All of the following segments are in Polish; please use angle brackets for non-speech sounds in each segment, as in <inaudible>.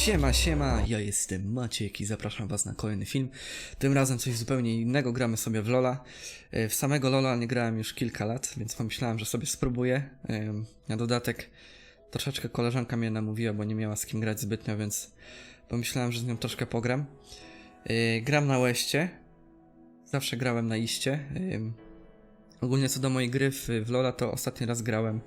Siema, siema, ja jestem Maciek i zapraszam was na kolejny film. Tym razem coś zupełnie innego, gramy sobie w Lola. E, W samego Lola nie grałem już kilka lat, więc pomyślałem, że sobie spróbuję. Na dodatek troszeczkę koleżanka mnie namówiła, bo nie miała z kim grać zbytnio, więc pomyślałem, że z nią troszkę pogram. E, Gram na Łeście. Zawsze grałem na iście. Ogólnie co do mojej gry w, Lola, to ostatni raz grałem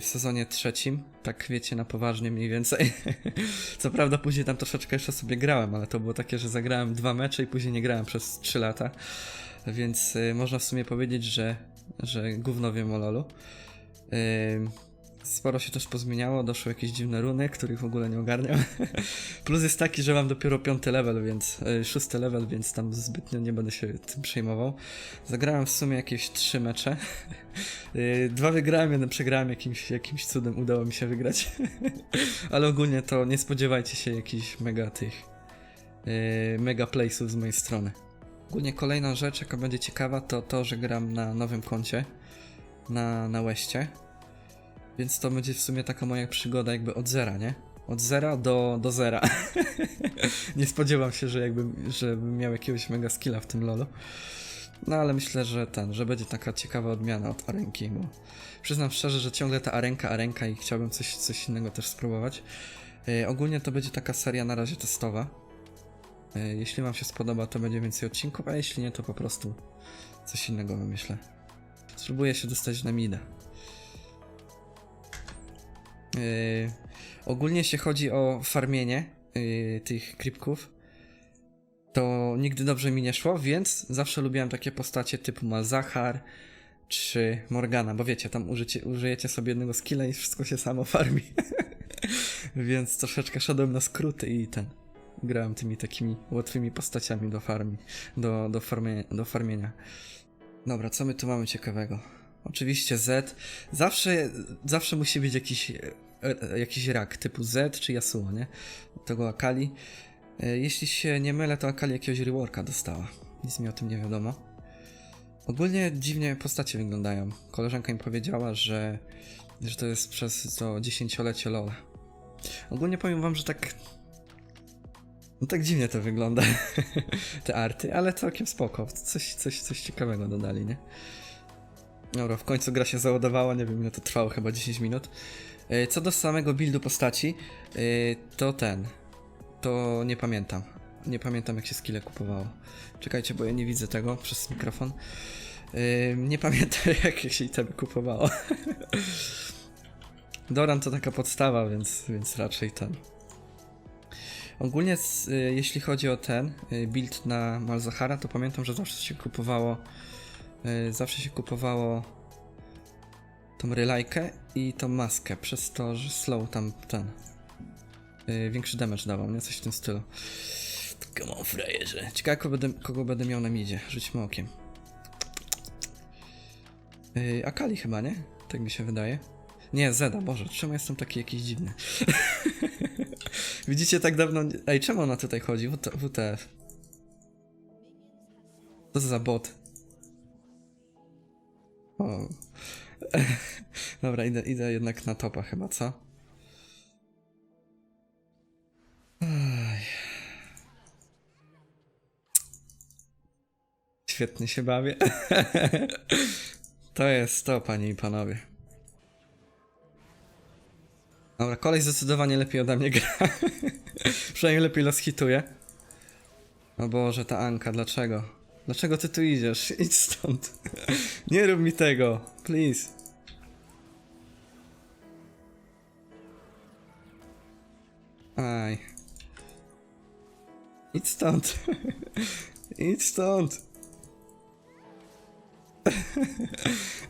w sezonie trzecim, tak wiecie, na poważnie mniej więcej. <laughs> Co prawda później tam troszeczkę jeszcze sobie grałem, ale to było takie, że zagrałem dwa mecze i później nie grałem przez trzy lata. Więc y, można w sumie powiedzieć, że, że gówno wiem o LoLu. Sporo się też pozmieniało, doszły jakieś dziwne runy, których w ogóle nie ogarniam. <laughs> Plus jest taki, że mam dopiero piąty level, więc y, szósty level, więc tam zbytnio nie będę się tym przejmował. Zagrałem w sumie jakieś trzy mecze. <laughs> Y, Dwa wygrałem, jeden przegrałem, jakimś, jakimś cudem udało mi się wygrać. <laughs> Ale ogólnie to nie spodziewajcie się jakichś mega tych yy, mega playsów z mojej strony. Ogólnie kolejna rzecz, jaka będzie ciekawa, to to, że gram na nowym koncie na, na Łeście. Więc to będzie w sumie taka moja przygoda jakby od zera, nie? Od zera do, do zera. <laughs> nie spodziewam się, że jakbym, żebym miał jakiegoś mega skilla w tym lolu. No ale myślę, że ten, że będzie taka ciekawa odmiana od arenki, bo przyznam szczerze, że ciągle ta arenka, arenka i chciałbym coś, coś innego też spróbować. Yy, ogólnie to będzie taka seria na razie testowa. Yy, jeśli wam się spodoba, to będzie więcej odcinków, a jeśli nie, to po prostu coś innego wymyślę. Spróbuję się dostać na mida. Yy, ogólnie jeśli chodzi o farmienie yy, tych creepków, to nigdy dobrze mi nie szło, więc zawsze lubiłem takie postacie typu Malzahar czy Morgana, bo wiecie, tam użycie, użyjecie sobie jednego skilla i wszystko się samo farmi. <laughs> więc troszeczkę szedłem na skróty i ten. Grałem tymi takimi łatwymi postaciami do farmi, do, do, farmie, do farmienia. Dobra, co my tu mamy ciekawego? Oczywiście Z. Zawsze, zawsze musi być jakiś, e, e, jakiś rak typu Z czy Yasuo, nie? Tego Akali. E, Jeśli się nie mylę, to Akali jakiegoś reworka dostała. Nic mi o tym nie wiadomo. Ogólnie dziwnie postacie wyglądają. Koleżanka mi powiedziała, że, że to jest przez to dziesięciolecie LoL. Ogólnie powiem wam, że tak... No tak dziwnie to wygląda, <laughs> te arty, ale całkiem spoko. Coś, coś, coś ciekawego dodali, nie? Dobra, w końcu gra się załadowała, nie wiem ile to trwało, chyba 10 minut. E, Co do samego buildu postaci, e, to ten, to nie pamiętam. Nie pamiętam jak się skille kupowało. Czekajcie, bo ja nie widzę tego przez mikrofon. E, Nie <laughs> pamiętam jak się itemy kupowało. <laughs> Doran to taka podstawa, więc, więc raczej ten. Ogólnie jeśli chodzi o ten build na Malzahara, to pamiętam, że zawsze się kupowało zawsze się kupowało tą relajkę i tą maskę, przez to, że slow tam ten y, większy damage dawał, nie? Coś w tym stylu. Come on, frajerze. Ciekawe, kogo będę, kogo będę miał na midzie. Rzućmy okiem. Yy, Akali chyba, nie? Tak mi się wydaje. Nie, Zeda, Boże, czemu jestem taki jakiś dziwny? <laughs> Widzicie, tak dawno... Ej, czemu ona tutaj chodzi? WT WTF. Co za bot? O. <laughs> Dobra, idę, idę jednak na topa chyba, co? Świetnie się bawię. <laughs> to jest to, panie i panowie. Dobra, kolej zdecydowanie lepiej ode mnie gra. <laughs> Przynajmniej lepiej los hituje. O Boże, ta Anka, dlaczego? Dlaczego ty tu idziesz? <laughs> Idź stąd. <laughs> Nie rób mi tego, please. Aj. Idź stąd. <laughs> Idź stąd.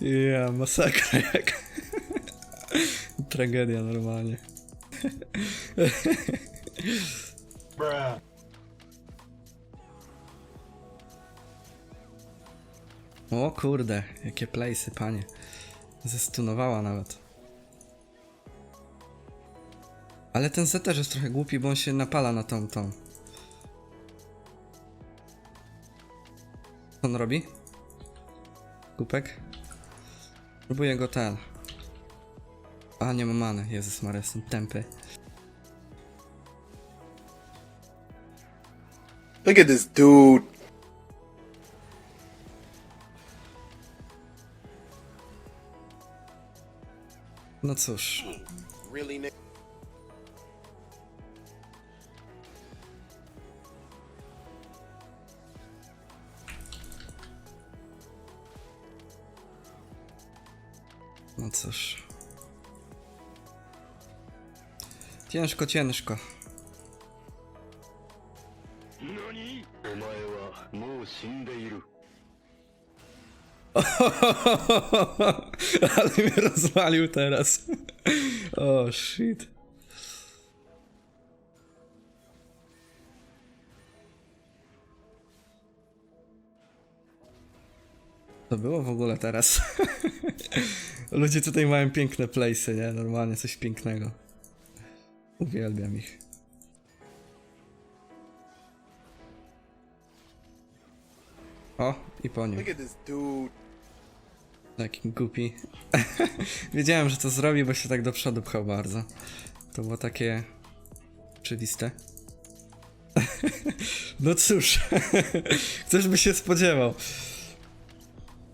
Ja, masakra jak. Tragedia normalnie. Bruh. O kurde, jakie playsy, panie. Zestunowała nawet. Ale ten Z też jest trochę głupi, bo on się napala na tą, tą. Co on robi? Kupek? Próbuję go ten. A, nie ma many. Jezus Maria, jestem tępy. Look at this dude. No cóż. No cóż. Ciężko, ciężko. <laughs> <laughs> Ale mnie rozwalił teraz. O, oh, shit. To było w ogóle teraz. <laughs> Ludzie tutaj mają piękne place'y, nie? Normalnie coś pięknego. Uwielbiam ich. O, i po nim. Look at this dude. Taki głupi. <laughs> Wiedziałem, że to zrobi, bo się tak do przodu pchał bardzo. To było takie oczywiste. <laughs> no cóż, <laughs> ktoś by się spodziewał.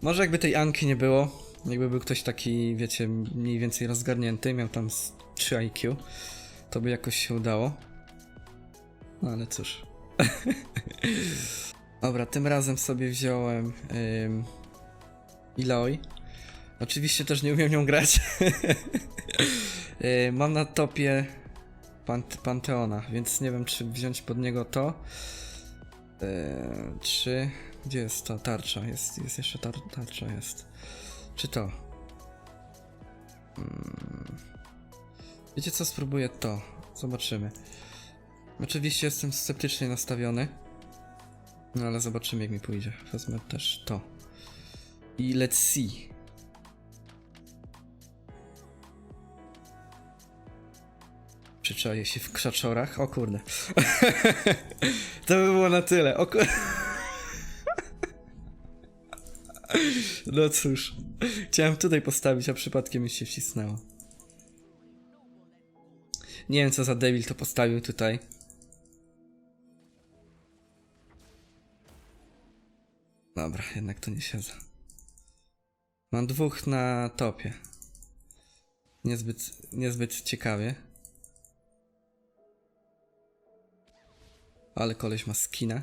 Może jakby tej Anki nie było, jakby był ktoś taki, wiecie, mniej więcej rozgarnięty, miał tam z 3 IQ, to by jakoś się udało. No ale cóż. Dobra, tym razem sobie wziąłem ym. Oczywiście też nie umiem nią grać. Yy, <laughs> Mam na topie Pant Panteona, więc nie wiem czy wziąć pod niego to. Yy, czy... Gdzie jest to? Tarcza. Jest, jest jeszcze tar tarcza jest. Czy to? Hmm. Wiecie co? Spróbuję to. Zobaczymy. Oczywiście jestem sceptycznie nastawiony. No ale zobaczymy jak mi pójdzie. Wezmę też to. I let's see. Przyczaję się w krzaczorach. O kurde. <laughs> to by było na tyle. O kur... <laughs> no cóż. Chciałem tutaj postawić, a przypadkiem mi się wcisnęło. Nie wiem co za debil to postawił tutaj. Dobra, jednak to nie siedzę. Mam dwóch na topie. Niezbyt, niezbyt ciekawie. Ale koleś ma skina.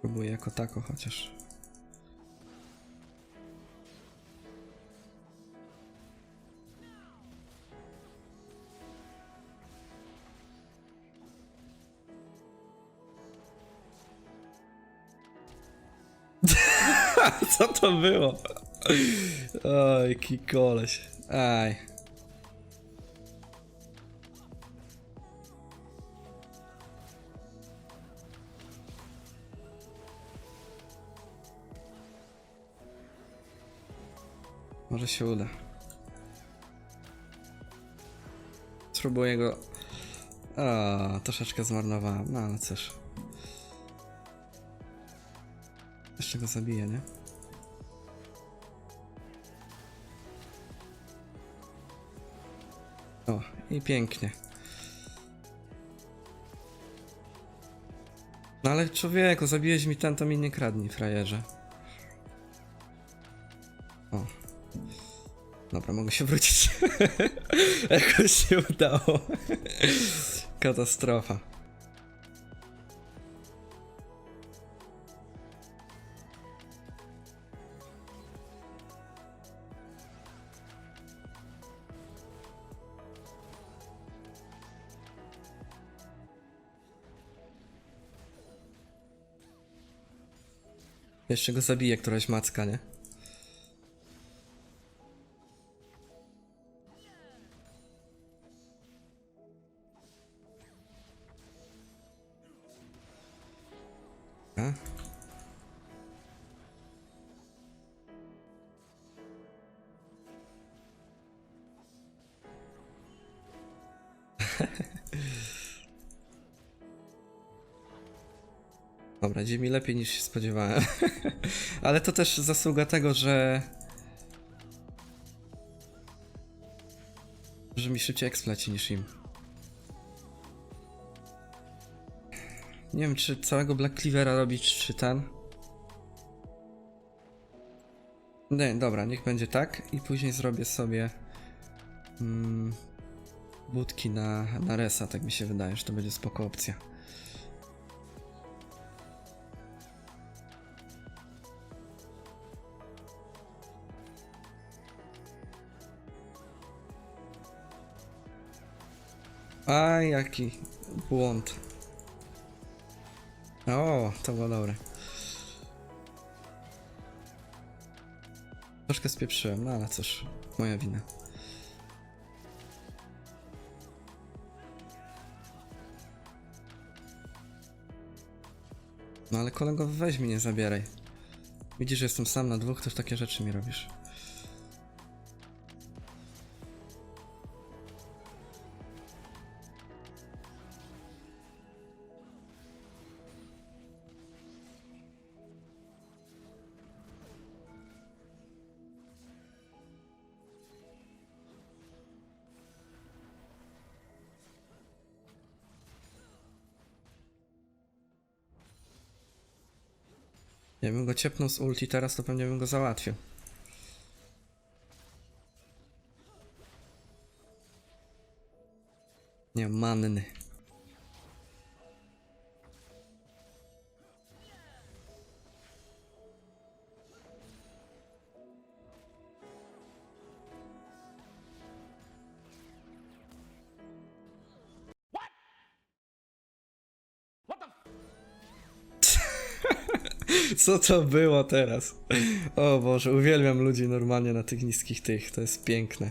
Próbuję jako tako chociaż. Co to było? Oj, jaki koleś. Aj. Może się uda. Spróbuję go... O, troszeczkę zmarnowałem, no ale cóż. Jeszcze go zabiję, nie? I pięknie. No ale człowieku, zabiłeś mi ten, to mi nie kradnij, frajerze. O. Dobra, mogę się wrócić. <laughs> Jakoś się udało. Katastrofa. Jeszcze go zabije któraś macka, nie? A? <laughs> Dobra, idzie mi lepiej niż się spodziewałem. <laughs> Ale to też zasługa tego, że... Że mi szybciej eksplaci niż im. Nie wiem, czy całego Black Cleavera robić, czy ten. Nie, dobra, niech będzie tak i później zrobię sobie mm, budki na, na resa, tak mi się wydaje, że to będzie spoko opcja. A jaki błąd. O, to było dobre. Troszkę spieprzyłem, no ale cóż, moja wina. No ale kolego, weź mnie, nie zabieraj. Widzisz, że jestem sam na dwóch, też takie rzeczy mi robisz. Ja bym go ciepnął z ulti teraz, to pewnie bym go załatwił. Nie, manny. Co to było teraz? O Boże, uwielbiam ludzi normalnie na tych niskich tych, to jest piękne.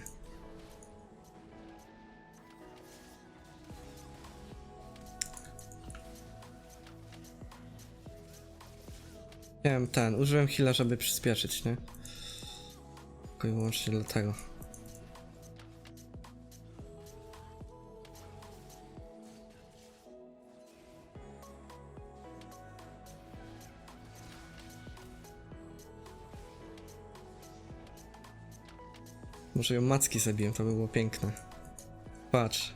Wiem, ten, użyłem heala, żeby przyspieszyć, nie? Tylko i wyłącznie dlatego. Może ją macki zabiłem, to by było piękne. Patrz.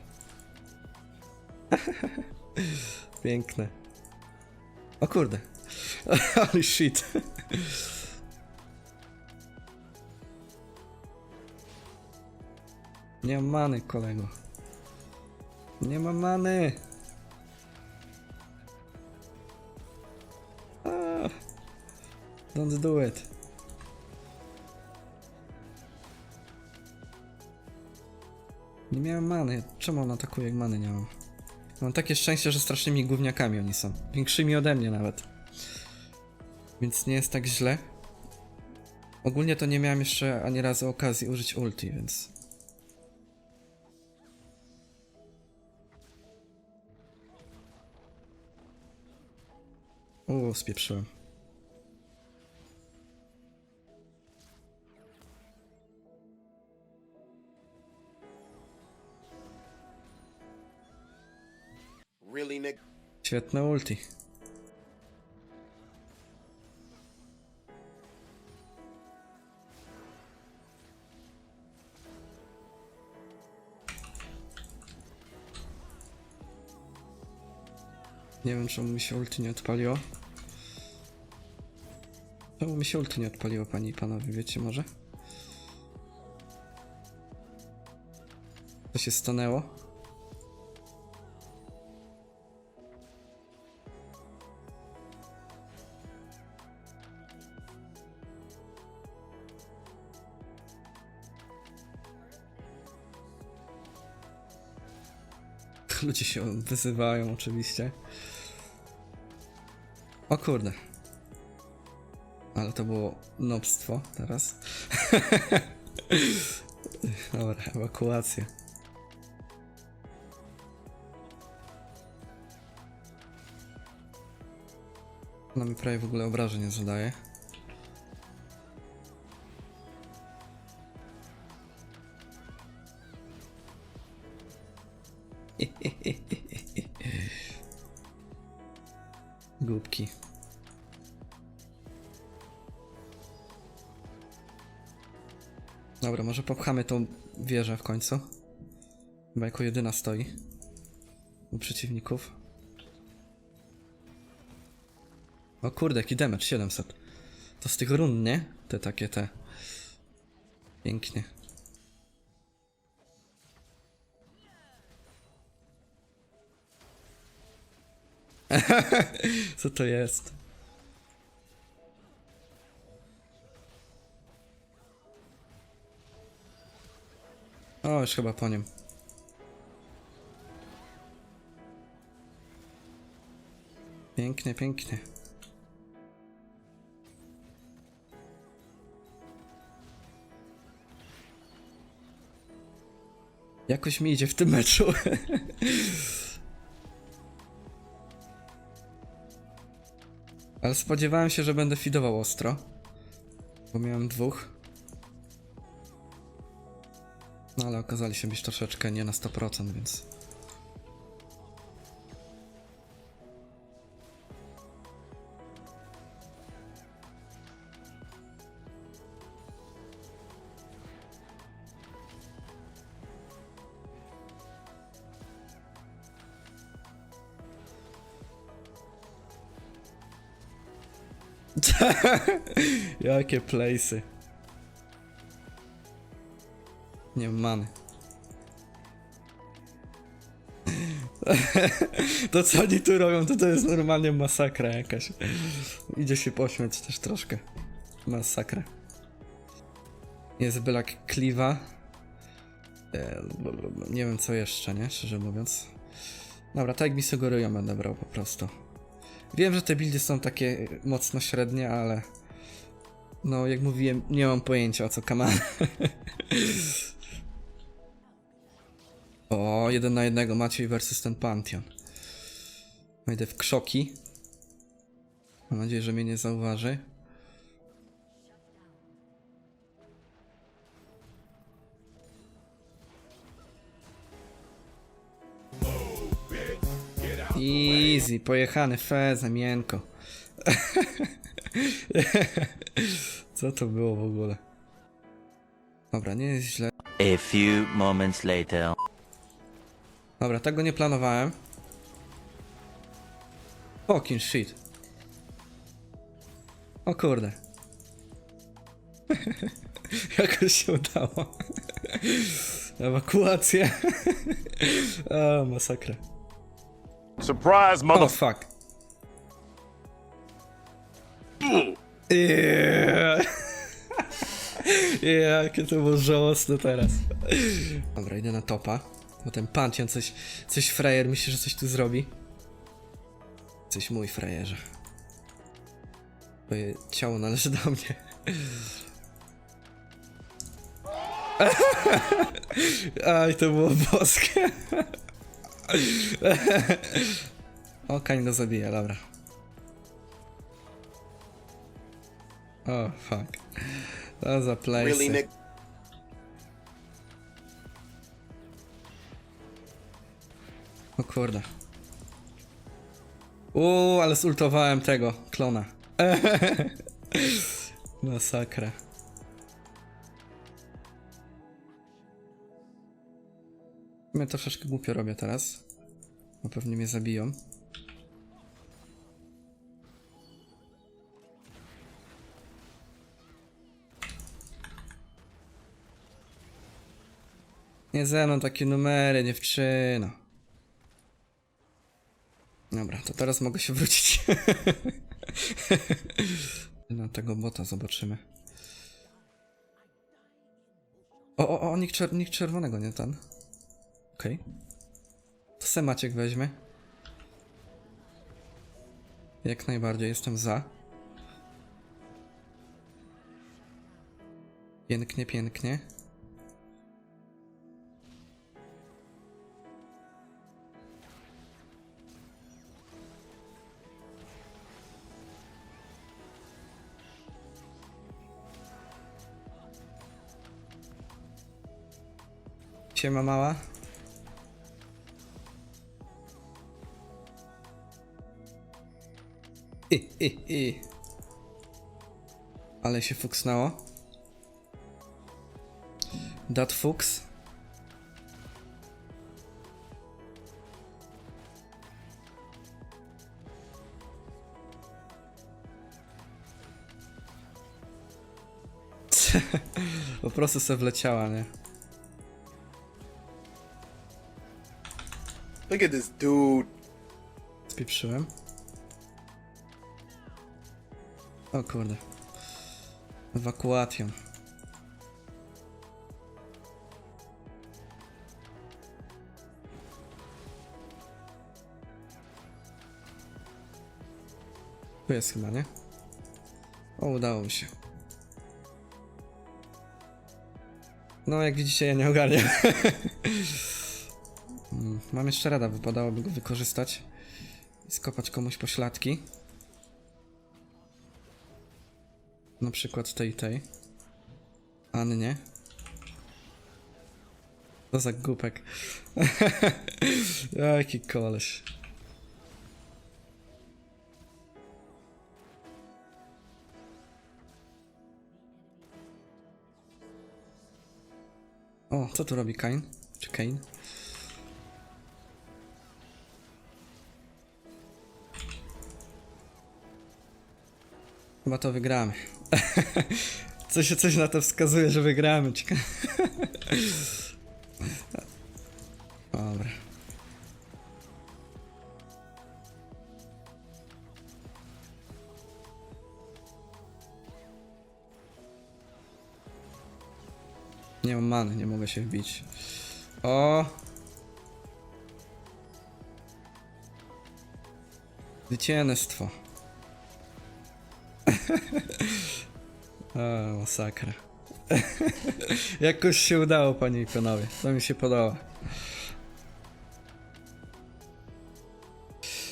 <laughs> piękne. O kurde. <laughs> Holy shit. Nie mam many, kolego. Nie mam many. Ah. Don't do it. Nie miałem many. Czemu on atakuje, jak many nie mam? Mam takie szczęście, że strasznymi gówniakami oni są. Większymi ode mnie nawet. Więc nie jest tak źle. Ogólnie to nie miałem jeszcze ani razu okazji użyć ulti, więc... Uuu, spieprzyłem. Świetne ulti. Nie wiem, czemu mi się ulti nie odpaliło. Czemu mi się ulti nie odpaliło, panie i panowie, wiecie może? To się stanęło? Ludzie się wyzywają oczywiście. O kurde. Ale to było nobstwo teraz. <laughs> Dobra, ewakuacja. Ona mi prawie w ogóle obrażeń nie zadaje. Głupki. Dobra, może popchamy tą wieżę w końcu. Chyba jako jedyna stoi. U przeciwników. O kurde, jaki damage, 700. To z tych run, nie? Te takie, te. Pięknie. Co to jest? O, już chyba po nim. Pięknie, pięknie. Jakoś mi idzie w tym meczu. <laughs> Ale spodziewałem się, że będę fidował ostro. Bo miałem dwóch. No ale okazali się być troszeczkę nie na 100%, więc... <laughs> Jakie playsy. Nie mam many. <laughs> to co oni tu robią, to to jest normalnie masakra jakaś. Idzie się pośmiać też troszkę. Masakra. Jest bylak kliwa. E, Nie wiem co jeszcze, nie? Szczerze mówiąc. Dobra, tak mi sugerują, będę brał po prostu. Wiem, że te buildy są takie mocno średnie, ale... No, jak mówiłem, nie mam pojęcia o co kaman. <laughs> o, jeden na jednego Maciej versus ten Pantheon. Wejdę w krzoki. Mam nadzieję, że mnie nie zauważy. Easy, pojechany fez, miękko. <laughs> Co to było w ogóle? Dobra, nie jest źle. A few moments later. Dobra, tego nie planowałem. Fucking shit. O kurde. <laughs> Jakoś się udało. <laughs> Ewakuacja. o, masakra. Surprise, mother. fuck. <laughs> Yeah. Jakie to było żałosne teraz. Dobra, idę na topa. Bo ten Pantheon coś, coś frajer myśli, że coś tu zrobi. Coś mój frajerze. Twoje ciało należy do mnie. <laughs> Aj, to było boskie. O, Kań go zabija, dobra. O, fuck. To za Really, place. Nick? O kurde. Uuu, ale zultowałem tego, klona. <laughs> Masakra. Mnie troszeczkę głupio robię teraz. Bo pewnie mnie zabiją. Nie ze mną takie numery, dziewczyno. Dobra, to teraz mogę się wrócić. <laughs> Na tego bota zobaczymy. O, o, o, nikt, czer nikt czerwonego, nie ten. Okej. To se Maciek weźmie. Jak najbardziej, jestem za. Pięknie, pięknie. Siema mała. Ale się fuksnęło. Dat fuks. <laughs> po prostu se wleciała, nie? Look at this dude. Spieprzyłem. O kurde. Ewakuation. Tu jest chyba, nie? O, udało mi się. No, jak widzicie, ja nie ogarniam. <laughs> Mm, Mam jeszcze rada, wypadałoby go wykorzystać i skopać komuś pośladki. Na przykład tej, tej. Annie. To za głupek. <laughs> Jaki koleś. O, co tu robi Kain? Czy Kane? Chyba to wygramy. <laughs> coś, coś na to wskazuje, że wygramy. Ciekawe. <laughs> Dobra. Nie mam many, nie mogę się wbić. O! Zwycięstwo. <laughs> O, masakra. <laughs> Jakoś się udało, panie i panowie. To mi się podoba.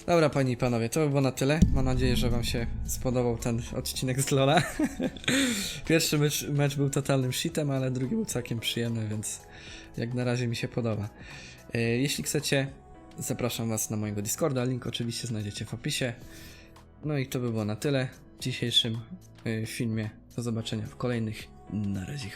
Dobra, panie i panowie, to by było na tyle. Mam nadzieję, że wam się spodobał ten odcinek z Lola. <laughs> Pierwszy mecz, mecz był totalnym shitem, ale drugi był całkiem przyjemny, więc jak na razie mi się podoba. E, Jeśli chcecie, zapraszam was na mojego Discorda. Link oczywiście znajdziecie w opisie. No i to by było na tyle w dzisiejszym y, filmie. Do zobaczenia w kolejnych. Na razie.